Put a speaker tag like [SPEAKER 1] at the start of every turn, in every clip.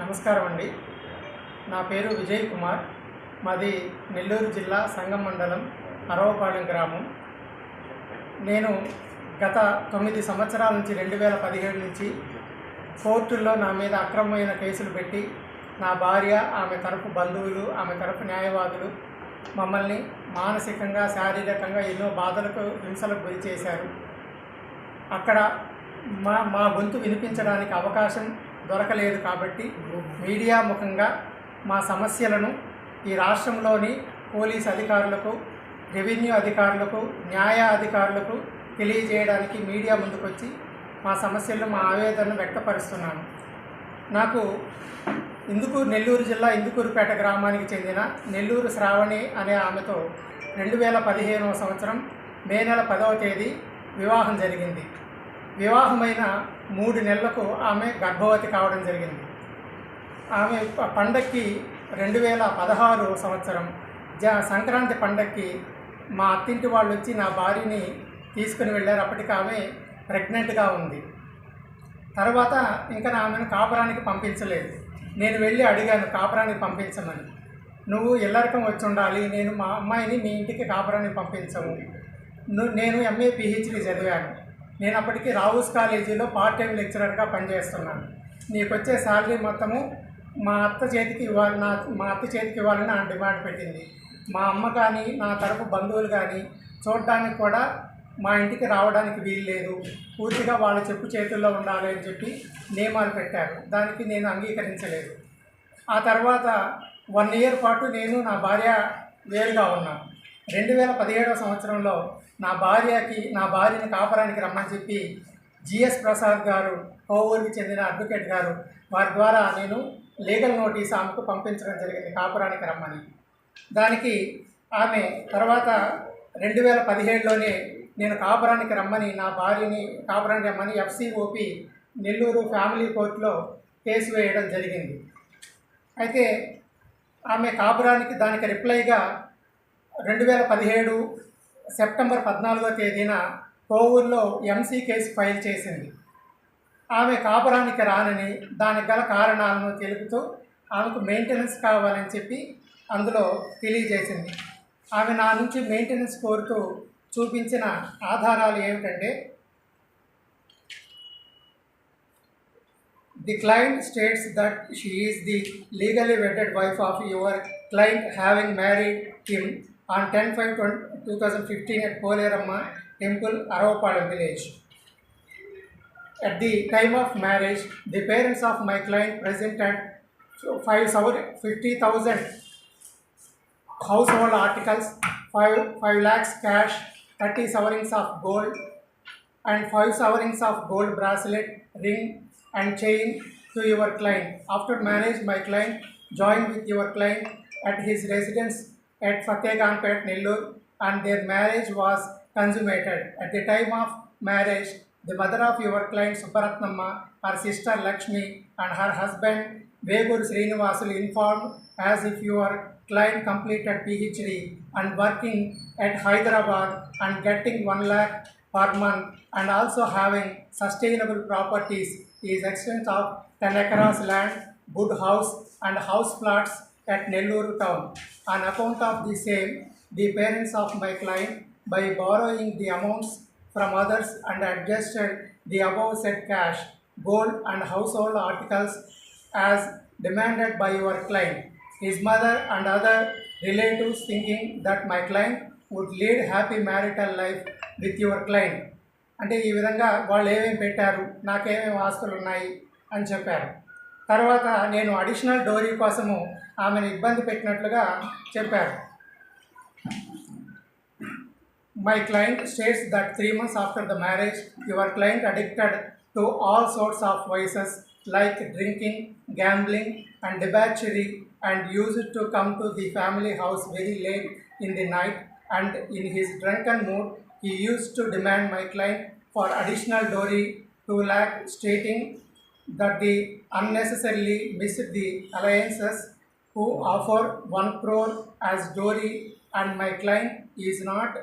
[SPEAKER 1] నమస్కారం అండి. నా పేరు విజయ్ కుమార్. మాది నెల్లూరు జిల్లా సంగం మండలం అరవపాలెం గ్రామం. నేను గత తొమ్మిది సంవత్సరాల నుంచి రెండు వేల పదిహేడు నుంచి కోర్టుల్లో నా మీద అక్రమమైన కేసులు పెట్టి నా భార్య ఆమె తరపు బంధువులు ఆమె తరపు న్యాయవాదులు మమ్మల్ని మానసికంగా శారీరకంగా ఎన్నో బాధలకు హింసలకు గురి చేశారు అక్కడ మా మా గొంతు వినిపించడానికి అవకాశం దొరకలేదు కాబట్టి మీడియా ముఖంగా మా సమస్యలను ఈ రాష్ట్రంలోని పోలీస్ అధికారులకు రెవెన్యూ అధికారులకు న్యాయ అధికారులకు తెలియజేయడానికి మీడియా ముందుకొచ్చి మా సమస్యలను మా ఆవేదనను వ్యక్తపరుస్తున్నాను. నాకు ఇందుకు నెల్లూరు జిల్లా ఇందుకూరుపేట గ్రామానికి చెందిన నెల్లూరు శ్రావణి అనే ఆమెతో రెండు వేల పదిహేనవ సంవత్సరం మే నెల పదవ తేదీ వివాహం జరిగింది. వివాహమైన మూడు నెలలకు ఆమె గర్భవతి కావడం జరిగింది. ఆమె పండక్కి రెండు వేల పదహారు సంవత్సరం. జ సంక్రాంతి పండక్కి మా అత్తింటి వాళ్ళు వచ్చి నా భార్యని తీసుకుని వెళ్ళారు. అప్పటికి ఆమె ప్రెగ్నెంట్గా ఉంది. తర్వాత ఇంకా నా ఆమెను కాపురానికి పంపించలేదు. నేను వెళ్ళి అడిగాను కాపురానికి పంపించమని. నువ్వు ఇల్లరకం వచ్చి ఉండాలి నేను మా అమ్మాయిని మీ ఇంటికి కాపురానికి పంపించము. ను- నేను ఎంఏ పిహెచ్డి చదివాను. నేను అప్పటికి రావుస్ కాలేజీలో పార్ట్ టైం లెక్చరర్గా పనిచేస్తున్నాను. నీకు వచ్చే శాలరీ మొత్తము మా అత్త చేతికి ఇవ్వాలి నా మా అత్త చేతికి ఇవ్వాలని ఆ డిమాండ్ పెట్టింది. మా అమ్మ కానీ నా తరపు బంధువులు కానీ చూడడానికి కూడా మా ఇంటికి రావడానికి వీలు లేదు. పూర్తిగా వాళ్ళ చెప్పు చేతుల్లో ఉండాలి అని చెప్పి నియమాలు పెట్టారు. దానికి నేను అంగీకరించలేదు. ఆ తర్వాత వన్ ఇయర్ పాటు నేను నా భార్య వేరుగా ఉన్నాను. రెండు వేల పదిహేడవ సంవత్సరంలో నా భార్యకి నా భార్యని కాపరానికి రమ్మని చెప్పి జిఎస్ ప్రసాద్ గారు కోవూరుకి చెందిన అడ్వకేట్ గారు వారి ద్వారా నేను లీగల్ నోటీస్ ఆమెకు పంపించడం జరిగింది కాపురానికి రమ్మని. దానికి ఆమె తర్వాత రెండు వేల పదిహేడులోనే నేను కాపురానికి రమ్మని నా భార్యని కాపురానికి రమ్మని ఎఫ్సిఓపి నెల్లూరు ఫ్యామిలీ కోర్టులో కేసు వేయడం జరిగింది. అయితే ఆమె కాపురానికి దానికి రిప్లైగా రెండు వేల పదిహేడు సెప్టెంబర్ పద్నాలుగో తేదీన కోవూరులో ఎంసీ కేసు ఫైల్ చేసింది. ఆమె కాపురానికి రానని దానికి గల కారణాలను తెలుపుతూ ఆమెకు మెయింటెనెన్స్ కావాలని చెప్పి అందులో తెలియజేసింది. ఆమె నా నుంచి మెయింటెనెన్స్ కోరుతూ చూపించిన ఆధారాలు ఏమిటంటే the client states that she she the legally legally wedded wife of your client having married him on 10 5 2015 at Poleramma Temple, Aravapalam village. At the time of marriage, the parents of my client presented 50,000 household articles, 5, 5 lakhs cash, 30 sovereigns of gold, and 5 sovereigns of gold bracelet, ring, and chain to your client. After marriage, my client joined with your client at his residence at Fatehganpet, Nellore, and their marriage was consummated. At the time of marriage, the mother of your client Suparatnamma, her sister Lakshmi, and her husband Vegur Srinivasul informed as if your client completed PhD and working at Hyderabad and getting 1 lakh per month and also having sustainable properties is extent of 10 acres land, good house and house plots at Nellore town. On account of the same, the parents of my client by borrowing the amounts from others and adjusted the above said cash, gold and household articles as demanded by your client. His mother and other relatives thinking that my client would lead happy marital life with your client. అంటే ఈ విధంగా వాళ్ళు ఏమేమి పెట్టారు నాకేమేమి ఆస్తులు ఉన్నాయి అని చెప్పారు తర్వాత నేను అడిషనల్ డోరీ కోసము ఆమెను ఇబ్బంది పెట్టినట్లుగా చెప్పారు. My client states that three months after the marriage your client addicted to all sorts of vices like drinking gambling and debauchery and use to come to the family house very late in the night and in his drunk and mood he use to demand my client for additional dowry two lakh stating that they unnecessarily missed the alliances who offer one crore as dowry and my client is not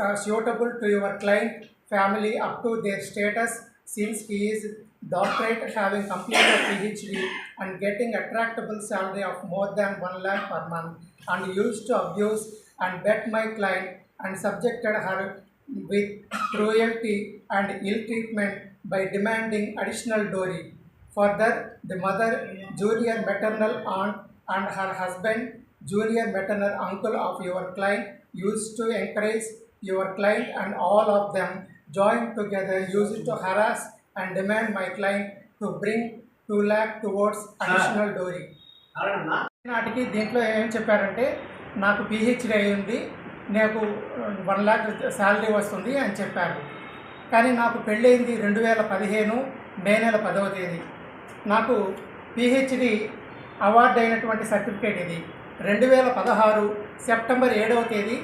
[SPEAKER 1] uh, suitable to your client family up to their status since he is doctorate having completed PhD and getting a tractable salary of more than 1 lakh per month and used to abuse and bet my client and subjected her with cruelty and ill treatment by demanding additional dowry. Further, the mother, junior maternal aunt, and her husband, junior maternal uncle of your client, used to encourage your client and all of them joined together used to harass and demand my client to bring 2 lakh towards additional dowry. నాటికి దీంట్లో ఏం చెప్పారంటే నాకు PhD అయ్యింది నాకు one lakh salary వస్తుంది అని చెప్పారు కానీ నాకు పెళ్ళయింది రెండు వేల పదిహేను మే నెల పదవ తేదీ నాకు పిహెచ్డి అవార్డు అయినటువంటి సర్టిఫికేట్ ఇది. రెండు వేల పదహారు సెప్టెంబర్ ఏడవ తేదీ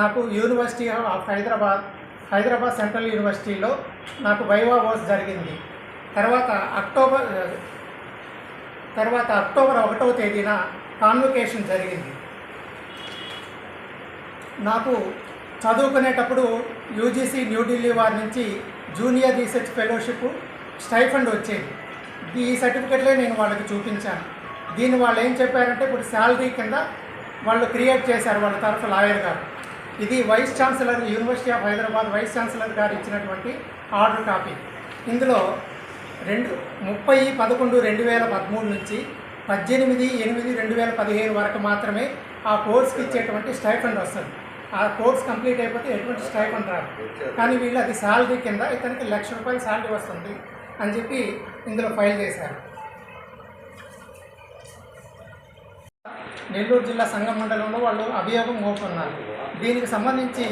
[SPEAKER 1] నాకు university of Hyderabad Hyderabad central యూనివర్సిటీలో నాకు వైవా కోర్స్ జరిగింది. తర్వాత అక్టోబర్ తర్వాత అక్టోబర్ ఒకటవ తేదీన కాన్వకేషన్ జరిగింది. నాకు చదువుకునేటప్పుడు యూజీసీ న్యూఢిల్లీ వారి నుంచి జూనియర్ రీసెర్చ్ ఫెలోషిప్ స్టైఫండ్ వచ్చేది. ఈ సర్టిఫికెట్లే నేను వాళ్ళకి చూపించాను. దీన్ని వాళ్ళు ఏం చెప్పారంటే ఇప్పుడు శాలరీ కింద వాళ్ళు క్రియేట్ చేశారు వాళ్ళ తరఫు లాయర్ గారు. ఇది vice chancellor university of Hyderabad vice chancellor గారు ఇచ్చినటువంటి ఆర్డర్ కాపీ. ఇందులో రెండు ముప్పై పదకొండు రెండు వేల పదమూడు నుంచి పద్దెనిమిది ఎనిమిది రెండు వేల పదిహేను వరకు మాత్రమే ఆ కోర్స్కి ఇచ్చేటువంటి స్టైఫండ్ వస్తుంది. ఆ కోర్స్ కంప్లీట్ అయిపోతే ఎటువంటి స్టైఫండ్ రాదు. కానీ వీళ్ళు అది శాలరీ కింద ఇతనికి లక్ష రూపాయల శాలరీ వస్తుంది. అని చెప్పి ఇందులో ఫైల్ చేశారు. నెల్లూరు జిల్లా సంఘం మండలంలో వాళ్ళు అభియోగం మోపుతున్నారు దీనికి సంబంధించి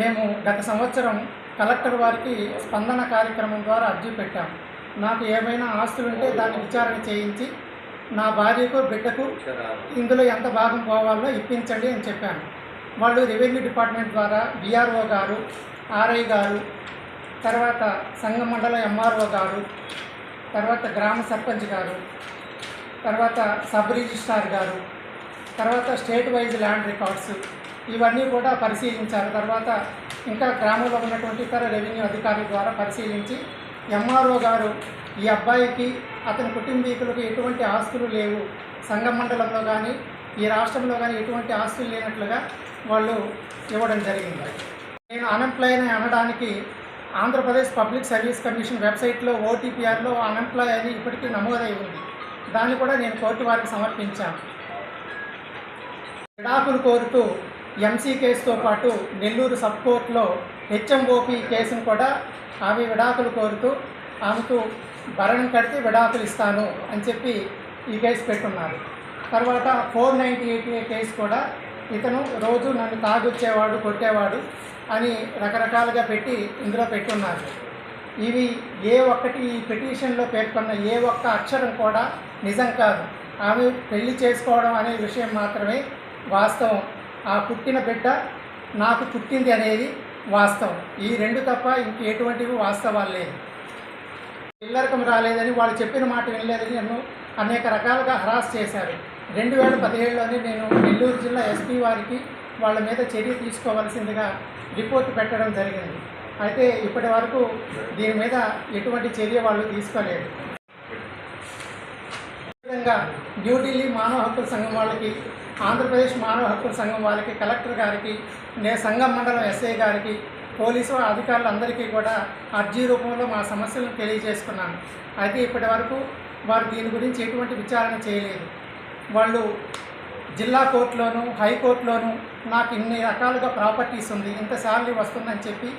[SPEAKER 1] మేము గత సంవత్సరం కలెక్టర్ వారికి స్పందన కార్యక్రమం ద్వారా అర్జీ పెట్టాం. నాకు ఏమైనా ఆస్తులు ఉంటే దాన్ని విచారణ చేయించి నా భార్యకు బిడ్డకు ఇందులో ఎంత భాగం పోవాలో ఇప్పించండి అని చెప్పాను. వాళ్ళు రెవెన్యూ డిపార్ట్మెంట్ ద్వారా విఆర్ఓ గారు ఆర్ఐ గారు తర్వాత సంఘం మండలం ఎంఆర్ఓ గారు తర్వాత గ్రామ సర్పంచ్ గారు తర్వాత సబ్ రిజిస్ట్రార్ గారు తర్వాత స్టేట్ వైజ్ ల్యాండ్ రికార్డ్స్ ఇవన్నీ కూడా పరిశీలించారు. తర్వాత ఇంకా గ్రామంలో ఉన్నటువంటి ఇతర రెవెన్యూ అధికారుల ద్వారా పరిశీలించి ఎంఆర్ఓ గారు ఈ అబ్బాయికి అతని కుటుంబీకులకు ఎటువంటి ఆస్తులు లేవు. సంఘం మండలంలో కానీ ఈ రాష్ట్రంలో కానీ ఎటువంటి ఆస్తులు లేనట్లుగా వాళ్ళు ఇవ్వడం జరిగింది. నేను అన్ఎంప్లాయ్ అనడానికి ఆంధ్రప్రదేశ్ పబ్లిక్ సర్వీస్ కమిషన్ వెబ్సైట్లో ఓటీపీఆర్లో అన్ఎంప్లాయ్ అని ఇప్పటికీ నమోదై ఉంది దాన్ని కూడా నేను కోర్టు వారికి సమర్పించాను. విడాకులు కోరుతూ ఎంసీ కేసుతో పాటు నెల్లూరు సబ్ కోర్టులో హెచ్ఎంఓపి కేసును కూడా ఆమె విడాకులు కోరుతూ ఆమెకు భరణం కడితే విడాకులు ఇస్తాను అని చెప్పి ఈ కేసు పెట్టున్నారు. తర్వాత ఫోర్ నైంటీ ఎయిట్ కేసు కూడా ఇతను రోజు నన్ను తాగొచ్చేవాడు కొట్టేవాడు అని రకరకాలుగా పెట్టి ఇందులో పెట్టున్నారు. ఇవి ఏ ఒక్కటి ఈ పిటిషన్లో పేర్కొన్న ఏ ఒక్క అక్షరం కూడా నిజం కాదు. ఆమె పెళ్ళి చేసుకోవడం అనే విషయం మాత్రమే వాస్తవం. ఆ పుట్టిన బిడ్డ నాకు పుట్టింది అనేది వాస్తవం. ఈ రెండు తప్ప ఇంక ఎటువంటివి వాస్తవాలు లేదు ఇల్లరకం రాలేదని వాళ్ళు చెప్పిన మాట వినలేదని నన్ను అనేక రకాలుగా హరాస్ చేశారు. రెండు వేల పదిహేడులోనే నేను నెల్లూరు జిల్లా ఎస్పీ వారికి వాళ్ళ మీద చర్య తీసుకోవాల్సిందిగా రిపోర్ట్ పెట్టడం జరిగింది. అయితే ఇప్పటి వరకు దీని మీద ఎటువంటి చర్య వాళ్ళు తీసుకోలేదు. విధంగా న్యూఢిల్లీ మానవ హక్కుల సంఘం వాళ్ళకి ఆంధ్రప్రదేశ్ మానవ హక్కుల సంఘం వాళ్ళకి కలెక్టర్ గారికి నే సంఘం మండలం ఎస్ఐ గారికి పోలీసు అధికారులందరికీ కూడా అర్జీ రూపంలో మా సమస్యలను తెలియజేసుకున్నాను. అయితే ఇప్పటి వరకు వారు దీని గురించి ఎటువంటి విచారణ చేయలేదు. వాళ్ళు జిల్లా కోర్టులోను హైకోర్టులోను నాకు ఇన్ని రకాలుగా ప్రాపర్టీస్ ఉంది ఇంత శాలరీ వస్తుందని చెప్పి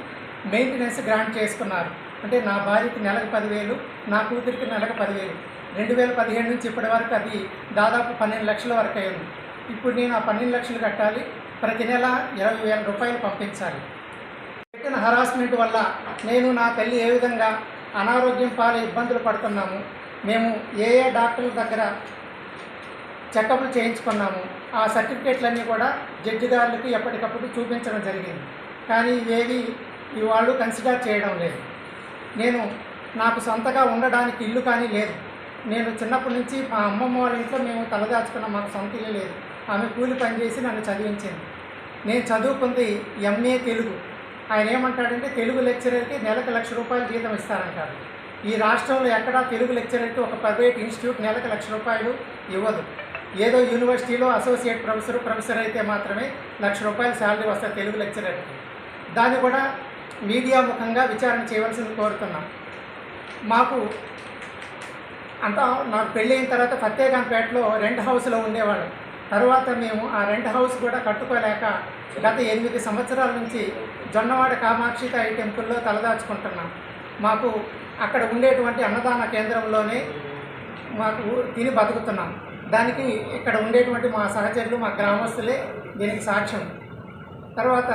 [SPEAKER 1] మెయింటెనెన్స్ గ్రాంట్ చేసుకున్నారు. అంటే నా భార్యకి నెలకు పదివేలు నా కూతురికి నెలకు పదివేలు. రెండు వేల పదిహేడు నుంచి ఇప్పటి వరకు అది దాదాపు పన్నెండు లక్షల వరకు అయింది. ఇప్పుడు నేను ఆ పన్నెండు లక్షలు కట్టాలి ప్రతి నెల ఇరవై వేల రూపాయలు పంపించాలి. పెట్టిన హరాస్మెంట్ వల్ల నేను నా తల్లి ఏ విధంగా అనారోగ్యం పాలే ఇబ్బందులు పడుతున్నాము మేము ఏ ఏ డాక్టర్ల దగ్గర చెకప్లు చేయించుకున్నాము. ఆ సర్టిఫికేట్లన్నీ కూడా జడ్జి గారులకు ఎప్పటికప్పుడు చూపించడం జరిగింది. కానీ ఇవేవి ఇవాళ్ళు వాళ్ళు కన్సిడర్ చేయడం లేదు. నేను నాకు సొంతగా ఉండడానికి ఇల్లు కానీ లేదు. నేను చిన్నప్పటి నుంచి మా అమ్మమ్మ వాళ్ళ ఇంట్లో మేము తలదాచుకున్న. మాకు సొంత ఇల్లు లేదు. ఆమె కూలి పని చేసి నన్ను చదివించింది. నేను చదువుకుంది ఎంఏ తెలుగు. ఆయన ఏమంటాడంటే తెలుగు లెక్చరర్కి నెలకు లక్ష రూపాయలు జీతం ఇస్తారంటారు. ఈ రాష్ట్రంలో ఎక్కడా తెలుగు లెక్చరర్కి ఒక ప్రైవేట్ ఇన్స్టిట్యూట్ నెలకు లక్ష రూపాయలు ఇవ్వదు. ఏదో యూనివర్సిటీలో అసోసియేట్ ప్రొఫెసర్ ప్రొఫెసర్ అయితే మాత్రమే లక్ష రూపాయల శాలరీ వస్తుంది తెలుగు లెక్చరర్కి దాన్ని కూడా మీడియా ముఖంగా విచారణ చేయవలసింది కోరుతున్నాం. మాకు అంతా నాకు పెళ్ళి అయిన తర్వాత ఫత్తేగాన్పేటలో రెంట్ హౌస్లో ఉండేవాడు తర్వాత మేము ఆ రెంట్ హౌస్ కూడా కట్టుకోలేక గత ఎనిమిది సంవత్సరాల నుంచి జొన్నవాడ కామాక్షి తాయి టెంపుల్లో తలదాచుకుంటున్నాం. మాకు అక్కడ ఉండేటువంటి అన్నదాన కేంద్రంలోనే మాకు తిని బతుకుతున్నాం. దానికి ఇక్కడ ఉండేటువంటి మా సహచరులు మా గ్రామస్తులే దీనికి సాక్ష్యం. తర్వాత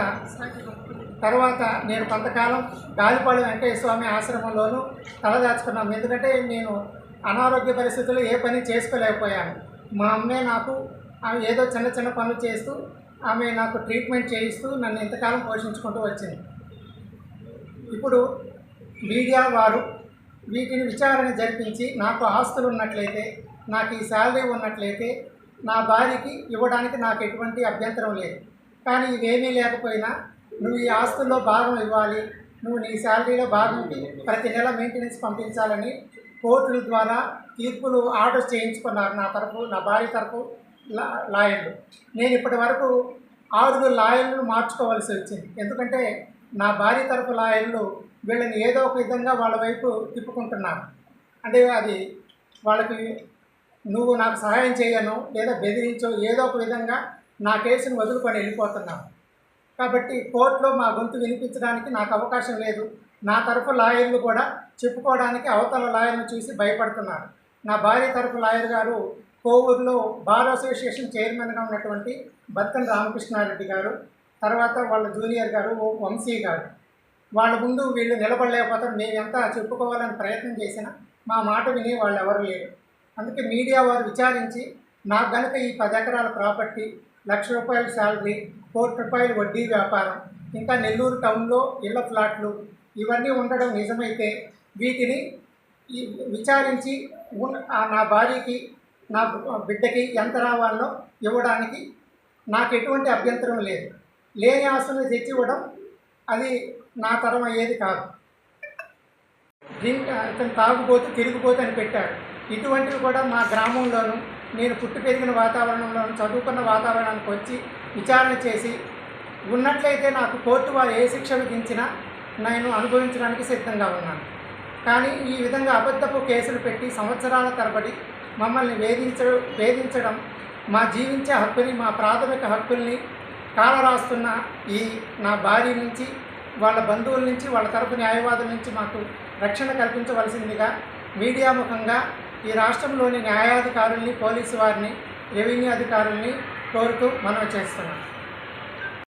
[SPEAKER 1] తర్వాత నేను కొంతకాలం గాలిపాడు వెంకయ్య స్వామి ఆశ్రమంలోనూ తలదాచుకున్నాను. ఎందుకంటే నేను అనారోగ్య పరిస్థితుల్లో ఏ పని చేసుకోలేకపోయాను. మా అమ్మే నాకు ఆమె ఏదో చిన్న చిన్న పనులు చేస్తూ ఆమె నాకు ట్రీట్మెంట్ చేయిస్తూ నన్ను ఇంతకాలం పోషించుకుంటూ వచ్చింది. ఇప్పుడు మీడియా వారు వీటిని విచారణ జరిపించి నాకు ఆస్తులు ఉన్నట్లయితే నాకు ఈ శాలరీ ఉన్నట్లయితే నా భార్యకి ఇవ్వడానికి నాకు ఎటువంటి అభ్యంతరం లేదు. కానీ ఇవేమీ లేకపోయినా నువ్వు ఈ ఆస్తుల్లో భాగం ఇవ్వాలి నువ్వు నీ శాలరీలో భాగం ప్రతి నెల మెయింటెనెన్స్ పంపించాలని కోర్టుల ద్వారా తీర్పులు ఆర్డర్స్ చేయించుకున్నారు నా తరపు నా భార్య తరపు లా లాయర్లు. నేను ఇప్పటి వరకు ఆరుగురు లాయర్లను మార్చుకోవాల్సి వచ్చింది. ఎందుకంటే నా భార్య తరపు లాయర్లు వీళ్ళని ఏదో ఒక విధంగా వాళ్ళ వైపు తిప్పుకుంటున్నాను. అంటే అది వాళ్ళకి నువ్వు నాకు సహాయం చేయను లేదా బెదిరించో ఏదో ఒక విధంగా నా కేసును వదులుకొని వెళ్ళిపోతున్నాను. కాబట్టి కోర్టులో మా గొంతు వినిపించడానికి నాకు అవకాశం లేదు. నా తరఫు లాయర్లు కూడా చెప్పుకోవడానికి అవతల లాయర్ను చూసి భయపడుతున్నారు. నా భార్య తరఫు లాయర్ గారు కోవూరులో బార్ అసోసియేషన్ చైర్మన్గా ఉన్నటువంటి బత్తన రామకృష్ణారెడ్డి గారు తర్వాత వాళ్ళ జూనియర్ గారు ఓ వంశీ గారు. వాళ్ళ ముందు వీళ్ళు నిలబడలేకపోతారు. మేము ఎంత చెప్పుకోవాలని ప్రయత్నం చేసినా మా మాట విని వాళ్ళు ఎవరు లేరు. అందుకే మీడియా వారు విచారించి నాకు కనుక ఈ పది ఎకరాల ప్రాపర్టీ లక్ష రూపాయల శాలరీ కోటి రూపాయల వడ్డీ వ్యాపారం ఇంకా నెల్లూరు టౌన్లో ఇళ్ళ ఫ్లాట్లు ఇవన్నీ ఉండడం నిజమైతే వీటిని విచారించి నా భార్యకి నా బిడ్డకి ఎంత రావాలో ఇవ్వడానికి నాకు ఎటువంటి అభ్యంతరం లేదు. లేని అవసరం తెచ్చి ఇవ్వడం అది నా తరం అయ్యేది కాదు. దీంట్లో అతను తాగుబోతు తిరిగిపోతు అని పెట్టాడు. ఇటువంటివి కూడా మా గ్రామంలోనూ నేను పుట్టి పెరిగిన వాతావరణంలోనూ చదువుకున్న వాతావరణానికి వచ్చి విచారణ చేసి ఉన్నట్లయితే నాకు కోర్టు వారు ఏ శిక్ష విధించినా నేను అనుభవించడానికి సిద్ధంగా ఉన్నాను. కానీ ఈ విధంగా అబద్ధపు కేసులు పెట్టి సంవత్సరాల తరబడి మమ్మల్ని వేధించ వేధించడం మా జీవించే హక్కుని మా ప్రాథమిక హక్కుల్ని కాలరాస్తున్న ఈ నా భార్య నుంచి వాళ్ళ బంధువుల నుంచి వాళ్ళ తరపు న్యాయవాదుల నుంచి మాకు రక్షణ కల్పించవలసిందిగా మీడియా ముఖంగా ఈ రాష్ట్రంలోని న్యాయాధికారుల్ని పోలీసు వారిని రెవెన్యూ అధికారుల్ని కోరుతూ మనవి చేస్తున్నాం.